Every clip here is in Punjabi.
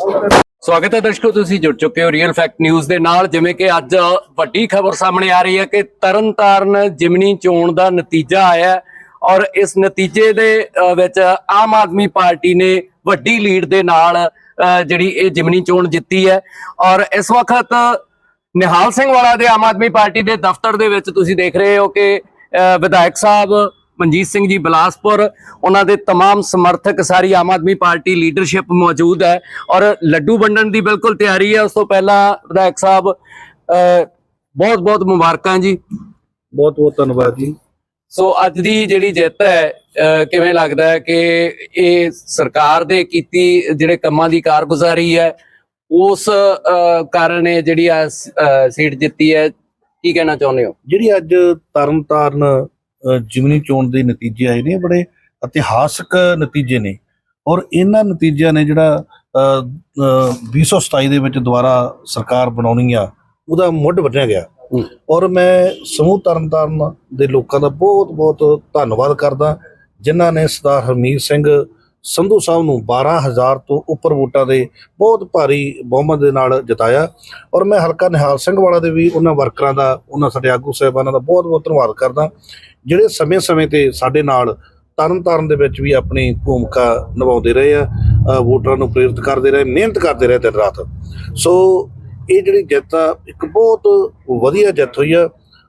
ਸਵਾਗਤ ਹੈ ਦਰਸ਼ਕੋ, ਤੁਸੀਂ ਜੁੜ ਚੁੱਕੇ ਹੋ ਰੀਅਲ ਫੈਕਟ ਨਿਊਜ਼ ਦੇ ਨਾਲ। ਜਿਵੇਂ ਕਿ ਅੱਜ ਵੱਡੀ ਖਬਰ ਸਾਹਮਣੇ ਆ ਰਹੀ ਹੈ ਕਿ ਤਰਨਤਾਰਨ ਜਿਮਨੀ ਚੋਣ ਦਾ ਨਤੀਜਾ ਆਇਆ ਔਰ ਇਸ ਨਤੀਜੇ ਦੇ ਵਿੱਚ ਆਮ ਆਦਮੀ ਪਾਰਟੀ ਨੇ ਵੱਡੀ ਲੀਡ ਦੇ ਨਾਲ ਜਿਹੜੀ ਇਹ ਜਿਮਨੀ ਚੋਣ ਜਿੱਤੀ ਹੈ। ਔਰ ਇਸ ਵਕਤ ਨਿਹਾਲ ਸਿੰਘ ਵਾਲਾ ਦੇ ਆਮ ਆਦਮੀ ਪਾਰਟੀ ਦੇ ਦਫ਼ਤਰ ਦੇ ਵਿੱਚ ਤੁਸੀਂ ਦੇਖ ਰਹੇ ਹੋ ਕਿ ਵਿਧਾਇਕ ਸਾਹਿਬ ਮਨਜੀਤ ਸਿੰਘ ਜੀ ਬਲਾਸਪੁਰ ਉਹਨਾਂ ਦੇ तमाम ਸਮਰਥਕ ਸਾਰੀ ਆਮ ਆਦਮੀ ਪਾਰਟੀ ਲੀਡਰਸ਼ਿਪ ਮੌਜੂਦ ਹੈ ਔਰ ਲੱਡੂ ਵੰਡਣ ਦੀ ਬਿਲਕੁਲ ਤਿਆਰੀ ਹੈ ਉਸ ਤੋਂ ਪਹਿਲਾਂ ਵਿਧਾਇਕ ਸਾਹਿਬ ਬਹੁਤ ਬਹੁਤ ਮੁਬਾਰਕਾਂ ਜੀ ਬਹੁਤ ਬਹੁਤ ਧੰਨਵਾਦ ਜੀ ਸੋ ਅੱਜ ਦੀ ਜਿਹੜੀ ਜਿੱਤ ਹੈ ਅ, ਕਿਵੇਂ ਲੱਗਦਾ ਹੈ ਕਿ ਇਹ ਸਰਕਾਰ ਦੇ ਕੀਤੀ ਜਿਹੜੇ ਕੰਮਾਂ ਦੀ ਕਾਰਗੁਜ਼ਾਰੀ ਹੈ ਉਸ ਅ, ਕਾਰਨ ਇਹ ਜਿਹੜੀ ਆ ਸ- ਅ, ਸੀਟ ਜਿੱਤੀ ਹੈ ਕੀ ਕਹਿਣਾ ਚਾਹੁੰਦੇ ਹੋ ਜਿਹੜੀ ਅੱਜ ਤਰਨਤਾਰਨ ਅ, ਜਿਮਨੀ ਚੋਣ ਦੇ ਨਤੀਜੇ ਆਏ ਨੇ ਬੜੇ ਇਤਿਹਾਸਕ ਨਤੀਜੇ ਨੇ ਔਰ ਇਹਨਾਂ ਨਤੀਜਿਆਂ ਨੇ ਜਿਹੜਾ ਅ, ਅ, 2027 ਦੇ ਵਿੱਚ ਦੁਬਾਰਾ ਸਰਕਾਰ ਬਣਾਉਣੀ ਆ ਉਹਦਾ ਮੁੱਢ ਵੱਢਿਆ ਗਿਆ। ਔਰ ਮੈਂ ਸਮੂਹ ਤਰਨਤਾਰਨ ਦੇ ਲੋਕਾਂ ਦਾ ਬਹੁਤ ਬਹੁਤ ਧੰਨਵਾਦ ਕਰਦਾ ਜਿਨ੍ਹਾਂ ਨੇ ਸਰਦਾਰ ਹਰਮੀਤ ਸਿੰਘ ਸੰਧੂ ਸਾਹਿਬ ਨੂੰ 12000 ਤੋਂ ਉੱਪਰ ਵੋਟਾਂ ਦੇ ਬਹੁਤ ਭਾਰੀ ਬਹੁਮਤ ਦੇ ਨਾਲ ਜਿਤਾਇਆ। ਔਰ ਮੈਂ ਹਲਕਾ ਨਿਹਾਲ ਸਿੰਘ ਵਾਲਾ ਦੇ ਵੀ ਉਹਨਾਂ ਵਰਕਰਾਂ ਦਾ, ਉਹਨਾਂ ਸਾਡੇ ਆਗੂ ਸਾਹਿਬਾਨਾਂ ਦਾ ਬਹੁਤ ਬਹੁਤ ਧੰਨਵਾਦ ਕਰਦਾ। ਜਿਹੜੇ ਸਮੇਂ-ਸਮੇਂ ਤੇ ਸਾਡੇ ਨਾਲ ਤਰਨਤਾਰਨ ਦੇ ਵਿੱਚ ਵੀ ਆਪਣੀ ਭੂਮਿਕਾ ਨਿਭਾਉਂਦੇ ਰਹੇ ਆ ਵੋਟਰਾਂ ਨੂੰ ਪ੍ਰੇਰਿਤ ਕਰਦੇ ਰਹੇ, ਮਿਹਨਤ ਕਰਦੇ ਰਹੇ ਦਿਨ ਰਾਤ। ਸੋ ਇਹ ਜਿਹੜੀ ਜਿੱਤ ਆ, ਇੱਕ ਬਹੁਤ ਵਧੀਆ ਜਿੱਤ ਹੋਈ ਆ।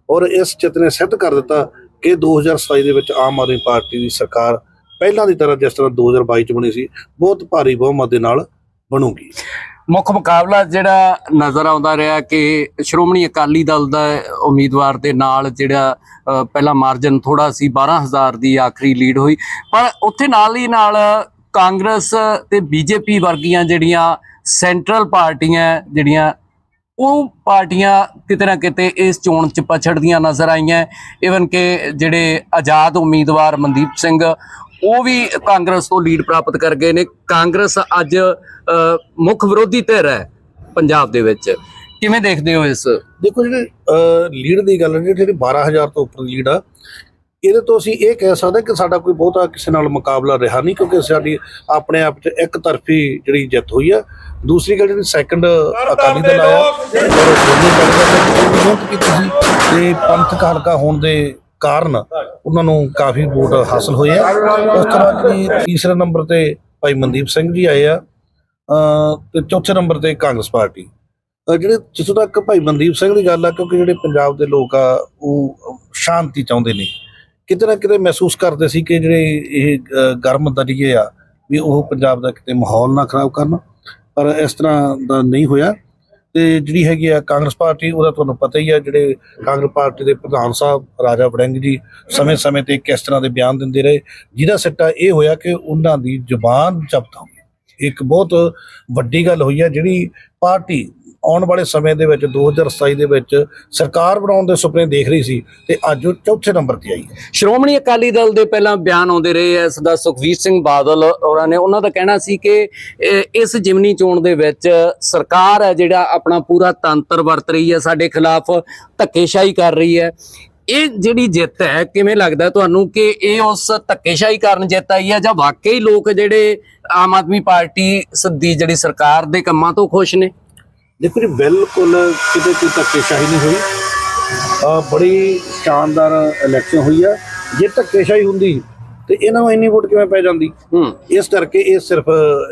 ਔਰ ਇਸ ਜਿੱਤ ਨੇ ਸਿੱਧ ਕਰ ਦਿੱਤਾ ਕਿ 2027 ਦੇ ਵਿੱਚ ਆਮ ਆਦਮੀ ਪਾਰਟੀ ਦੀ ਸਰਕਾਰ ਪਹਿਲਾਂ ਦੀ ਤਰ੍ਹਾਂ ਜਿਸ ਤਰ੍ਹਾਂ 2022 ਚ ਬਣੀ ਸੀ ਬਹੁਤ ਭਾਰੀ ਬਹੁਮਤ ਦੇ ਨਾਲ ਬਣੂਗੀ। ਮੁੱਖ ਮੁਕਾਬਲਾ ਜਿਹੜਾ ਨਜ਼ਰ ਆਉਂਦਾ ਰਿਹਾ ਕਿ ਸ਼੍ਰੋਮਣੀ ਅਕਾਲੀ ਦਲ ਦਾ ਉਮੀਦਵਾਰ ਦੇ ਨਾਲ ਜਿਹੜਾ ਅ, ਪਹਿਲਾ ਮਾਰਜਨ ਥੋੜਾ ਸੀ 12000 ਦੀ ਆਖਰੀ ਲੀਡ ਹੋਈ। ਪਰ ਉੱਥੇ ਨਾਲ ਹੀ ਨਾਲ ਕਾਂਗਰਸ ਤੇ ਬੀਜੇਪੀ ਵਰਗੀਆਂ ਜਿਹੜੀਆਂ ਸੈਂਟਰਲ ਪਾਰਟੀਆਂ ਜਿਹੜੀਆਂ ਉਹ ਪਾਰਟੀਆਂ ਕਿਤੇ ਨਾ ਕਿਤੇ ਇਸ ਚੋਣ 'ਚ ਪਛੜਦੀਆਂ ਨਜ਼ਰ ਆਈਆਂ। ਇਵਨ ਕਿ ਜਿਹੜੇ ਆਜ਼ਾਦ ਉਮੀਦਵਾਰ ਮਨਦੀਪ ਸਿੰਘ ਉਹ ਵੀ ਕਾਂਗਰਸ ਤੋਂ ਲੀਡ ਪ੍ਰਾਪਤ ਕਰ ਗਏ ਨੇ। ਕਾਂਗਰਸ ਅੱਜ ਮੁੱਖ ਵਿਰੋਧੀ ਧਿਰ ਹੈ ਪੰਜਾਬ ਦੇ ਵਿੱਚ। ਕਿਵੇਂ ਦੇਖਦੇ ਹੋ ਇਸ? ਦੇਖੋ ਜਿਹੜੇ ਲੀਡ ਦੀ ਗੱਲ ਹੈ ਜਿਹੜੀ 12000 ਤੋਂ ਉੱਪਰ ਲੀਡ ਆ, ਇਹਦੇ ਤੋਂ ਅਸੀਂ ਇਹ ਕਹਿ ਸਕਦੇ ਕਿ ਸਾਡਾ ਕੋਈ ਬਹੁਤਾ ਕਿਸੇ ਨਾਲ ਮੁਕਾਬਲਾ ਰਿਹਾ ਨਹੀਂ, ਕਿਉਂਕਿ ਸਾਡੀ ਆਪਣੇ ਆਪ 'ਚ ਇੱਕ ਤਰਫੀ ਜਿਹੜੀ ਜਿੱਤ ਹੋਈ ਆ। ਦੂਸਰੀ ਗੱਲ ਜਿਹੜੀ ਸੈਕੰਡ ਅਕਾਲੀ ਦਲ ਆਇਆ ਔਰ ਦੋਨੇ ਨੇ ਮਿਹਨਤ ਕੀਤੀ ਤੇ ਪੰਥਕ ਹਲਕਾ ਹੋਣ ਦੇ ਕਾਰਨ ਉਹਨਾਂ ਨੂੰ ਕਾਫੀ ਵੋਟ ਹਾਸਲ ਹੋਏ ਆ। ਉਸ ਤਰ੍ਹਾਂ ਜਿਹੜੀ ਤੀਸਰੇ ਨੰਬਰ ਤੇ ਭਾਈ ਮਨਦੀਪ ਸਿੰਘ ਜੀ ਆਏ ਆ। ਅ, ਤੇ ਚੌਥੇ ਨੰਬਰ ਤੇ ਕਾਂਗਰਸ ਪਾਰਟੀ। ਜਿਹੜੇ ਜਿੱਥੋਂ ਤੱਕ ਭਾਈ ਮਨਦੀਪ ਸਿੰਘ ਦੀ ਗੱਲ ਆ ਕਿਉਂਕਿ ਜਿਹੜੇ ਪੰਜਾਬ ਦੇ ਲੋਕ ਆ ਉਹ ਸ਼ਾਂਤੀ ਚਾਹੁੰਦੇ ਨੇ। ਕਿਤੇ ਨਾ ਕਿਤੇ ਮਹਿਸੂਸ ਕਰਦੇ ਸੀ ਕਿ ਜਿਹੜੇ ਇਹ ਅਹ, ਗਰਮ ਦਰਿਏ ਆ ਵੀ ਉਹ ਪੰਜਾਬ ਦਾ ਕਿਤੇ ਮਾਹੌਲ ਨਾ ਖਰਾਬ ਕਰਨ। ਪਰ ਇਸ ਤਰ੍ਹਾਂ ਦਾ ਨਹੀਂ ਹੋਇਆ। ਤੇ ਜਿਹੜੀ ਹੈਗੀ ਆ ਕਾਂਗਰਸ ਪਾਰਟੀ, ਉਹਦਾ ਤੁਹਾਨੂੰ ਪਤਾ ਹੀ ਆ, ਜਿਹੜੇ ਕਾਂਗਰਸ ਪਾਰਟੀ ਦੇ ਪ੍ਰਧਾਨ ਸਾਹਿਬ, ਰਾਜਾ ਵੜਿੰਗ ਜੀ, ਸਮੇਂ-ਸਮੇਂ ਤੇ ਕਿਸ ਤਰ੍ਹਾਂ ਦੇ ਬਿਆਨ ਦਿੰਦੇ ਰਹੇ। ਜਿਹਦਾ ਸਿੱਟਾ ਇਹ ਹੋਇਆ ਕਿ ਉਹਨਾਂ ਦੀ ਜ਼ੁਬਾਨ ਜ਼ਬਤ ਹੋ ਗਈ। ਇੱਕ ਬਹੁਤ ਵੱਡੀ ਗੱਲ ਹੋਈ ਹੈ ਜਿਹੜੀ ਪਾਰਟੀ ਆਉਣ ਵਾਲੇ ਸਮੇਂ ਦੇ ਵਿੱਚ 2027 ਦੇ ਵਿੱਚ ਸਰਕਾਰ ਬਣਾਉਣ ਦੇ ਸੁਪਨੇ ਦੇਖ ਰਹੀ ਸੀ ਤੇ ਅੱਜ ਉਹ ਚੌਥੇ ਨੰਬਰ ਤੇ ਆਈ ਹੈ। ਸ਼੍ਰੋਮਣੀ ਅਕਾਲੀ ਦਲ ਦੇ ਪਹਿਲਾਂ ਬਿਆਨ ਆਉਂਦੇ ਰਹੇ ਐ, ਸਦਾ ਸੁਖਵੀਰ ਸਿੰਘ ਬਾਦਲ ਹੋਰਾਂ ਨੇ। ਉਹਨਾਂ ਦਾ ਕਹਿਣਾ ਸੀ ਕਿ ਇਸ ਜਿਮਨੀ ਚੋਣ ਦੇ ਵਿੱਚ ਸਰਕਾਰ ਹੈ ਜਿਹੜਾ ਆਪਣਾ ਪੂਰਾ ਤੰਤਰ ਵਰਤ ਰਹੀ ਹੈ ਸਾਡੇ ਖਿਲਾਫ ਧੱਕੇਸ਼ਾਹੀ ਕਰ ਰਹੀ ਹੈ ਇਹ ਜਿਹੜੀ ਜਿੱਤ ਹੈ ਕਿਵੇਂ ਲੱਗਦਾ ਤੁਹਾਨੂੰ ਕਿ ਇਹ ਉਸ ਧੱਕੇਸ਼ਾਹੀ ਕਾਰਨ ਜਿੱਤ ਆਈ ਹੈ ਜਾਂ ਵਾਕਈ ਲੋਕ ਜਿਹੜੇ ਆਮ ਆਦਮੀ ਪਾਰਟੀ ਸ- ਦੀ ਜਿਹੜੀ ਸਰਕਾਰ ਦੇ ਕੰਮਾਂ ਤੋਂ ਖੁਸ਼ ਨੇ? ਦੇਖੋ ਜੀ ਬਿਲਕੁਲ ਕਿਤੇ ਕੋਈ ਧੱਕੇਸ਼ਾਹੀ ਨਹੀਂ ਹੋਈ। ਆ ਬੜੀ ਸ਼ਾਨਦਾਰ ਇਲੈਕਸ਼ਨ ਹੋਈ ਆ। ਜੇ ਧੱਕੇਸ਼ਾਹੀ ਹੁੰਦੀ ਤੇ ਇਹਨਾਂ ਨੂੰ ਇੰਨੀ ਵੋਟ ਕਿਵੇਂ ਪੈ ਜਾਂਦੀ? ਹੂੰ। ਇਸ ਕਰਕੇ ਇਹ ਸਿਰਫ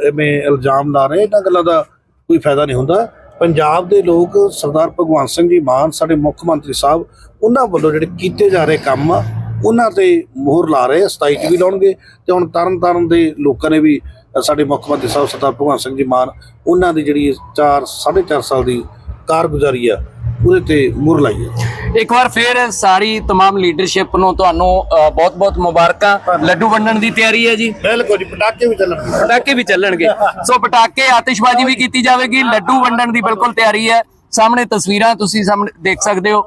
ਐਵੇਂ ਇਲਜ਼ਾਮ ਲਾ ਰਹੇ ਇਹਨਾਂ ਗੱਲਾਂ ਦਾ ਕੋਈ ਫਾਇਦਾ ਨਹੀਂ ਹੁੰਦਾ। ਪੰਜਾਬ ਦੇ ਲੋਕ ਸਰਦਾਰ ਭਗਵੰਤ ਸਿੰਘ ਜੀ ਮਾਨ ਸਾਡੇ ਮੁੱਖ ਮੰਤਰੀ ਸਾਹਿਬ ਉਹਨਾਂ ਵੱਲੋਂ ਜਿਹੜੇ ਕੀਤੇ ਜਾ ਰਹੇ ਕੰਮ ਆ ਉਹਨਾਂ ਤੇ ਮੋਹਰ ਲਾ ਰਹੇ ਆ 27 ਚ ਵੀ ਲਾਉਣਗੇ ਤੇ ਹੁਣ ਤਰਨ ਤਾਰਨ ਦੇ ਲੋਕਾਂ ਨੇ ਵੀ ਸਾਡੇ ਮੁੱਖ ਮੰਤਰੀ ਸਾਹਿਬ ਸਰਦਾਰ ਭਗਵੰਤ ਸਿੰਘ ਜੀ ਮਾਨ ਉਹਨਾਂ ਦੀ ਜਿਹੜੀ 4 4.5 ਸਾਲ ਦੀ ਕਾਰਗੁਜ਼ਾਰੀ ਆ ਉਹਦੇ ਤੇ ਮੋਹਰ ਲਾਈ ਹੈ ਇੱਕ ਵਾਰ ਫੇਰ ਸਾਰੀ तमाम ਲੀਡਰਸ਼ਿਪ ਨੂੰ ਤੁਹਾਨੂੰ ਬਹੁਤ ਬਹੁਤ ਮੁਬਾਰਕਾਂ ਲੱਡੂ ਵੰਡਣ ਦੀ ਤਿਆਰੀ ਹੈ ਜੀ ਬਿਲਕੁਲ ਜੀ ਪਟਾਕੇ ਵੀ ਚੱਲਣਗੇ ਪਟਾਕੇ ਵੀ ਚੱਲਣਗੇ ਸੋ ਪਟਾਕੇ ਆਤਿਸ਼ਬਾਜ਼ੀ ਵੀ ਕੀਤੀ ਜਾਵੇਗੀ ਲੱਡੂ ਵੰਡਣ ਦੀ ਬਿਲਕੁਲ ਤਿਆਰੀ ਹੈ ਸਾਹਮਣੇ ਤਸਵੀਰਾਂ ਤੁਸੀਂ ਸਾਹਮਣੇ ਦੇਖ ਸਕਦੇ ਹੋ